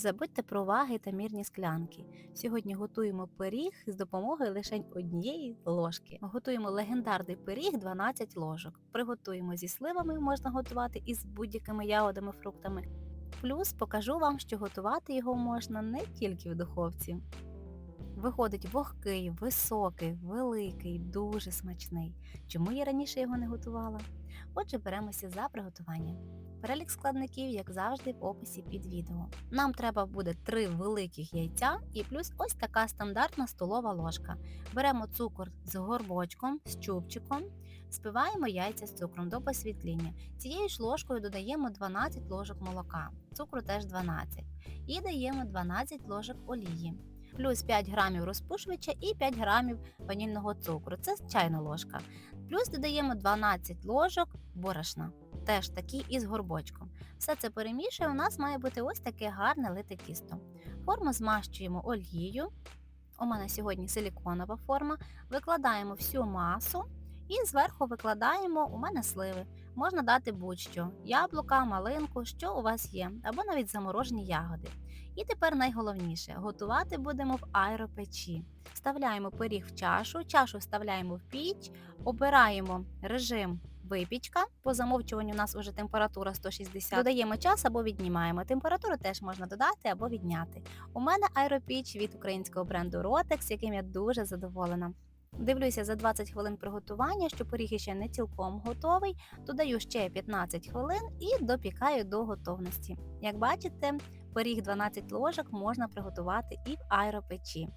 Забудьте про ваги та мірні склянки. Сьогодні готуємо пиріг з допомогою лише однієї ложки. Готуємо легендарний пиріг 12 ложок. Приготуємо зі сливами, можна готувати із будь-якими ягодами, фруктами. Плюс покажу вам, що готувати його можна не тільки в духовці. Виходить вогкий, високий, великий, дуже смачний. Чому я раніше його не готувала? Отже, беремося за приготування. Перелік складників, як завжди, в описі під відео. Нам треба буде 3 великих яйця і плюс ось така стандартна столова ложка. Беремо цукор з горбочком, з чубчиком, спиваємо яйця з цукром до посвітління. Цією ж ложкою додаємо 12 ложок молока, цукру теж 12, і даємо 12 ложок олії. Плюс 5 грамів розпушувача і 5 грамів ванільного цукру. Це чайна ложка. Плюс додаємо 12 ложок борошна теж такий із горбочком. Все це перемішує, у нас має бути ось таке гарне лите тісто. Форму змащуємо олією. У мене сьогодні силіконова форма. Викладаємо всю масу і зверху викладаємо у мене сливи. Можна дати будь-що яблука, малинку, що у вас є, або навіть заморожені ягоди. І тепер найголовніше готувати будемо в аеропечі. Вставляємо пиріг в чашу, чашу вставляємо в піч, обираємо режим випічка. По замовчуванню у нас вже температура 160. Додаємо час або віднімаємо. Температуру теж можна додати або відняти. У мене аеропіч від українського бренду Rotex, яким я дуже задоволена. Дивлюся за 20 хвилин приготування, що пиріг ще не цілком готовий. Додаю ще 15 хвилин і допікаю до готовності. Як бачите, пиріг 12 ложок можна приготувати і в аеропечі.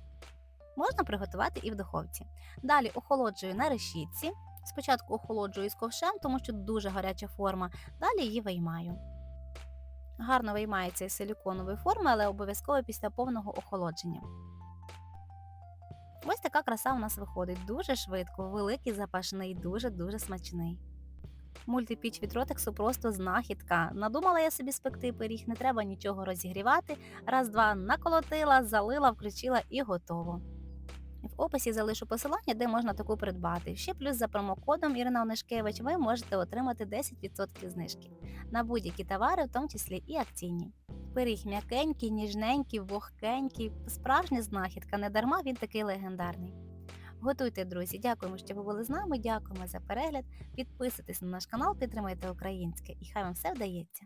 Можна приготувати і в духовці. Далі охолоджую на решітці. Спочатку охолоджую з ковшем, тому що дуже гаряча форма, далі її виймаю. Гарно виймається із силіконової форми, але обов'язково після повного охолодження. Ось така краса у нас виходить дуже швидко, великий запашний, дуже-дуже смачний. Мультипіч від ротексу просто знахідка. Надумала я собі спекти пиріг, не треба нічого розігрівати. Раз-два наколотила, залила, включила і готово. В описі залишу посилання, де можна таку придбати. Ще плюс за промокодом Ірина Онишкевич ви можете отримати 10% знижки на будь-які товари, в тому числі і акційні. Пиріг м'якенький, ніжненький, вогкенький, справжня знахідка, не дарма він такий легендарний. Готуйте, друзі, дякуємо, що ви були з нами. Дякуємо за перегляд. Підписуйтесь на наш канал, підтримайте українське і хай вам все вдається.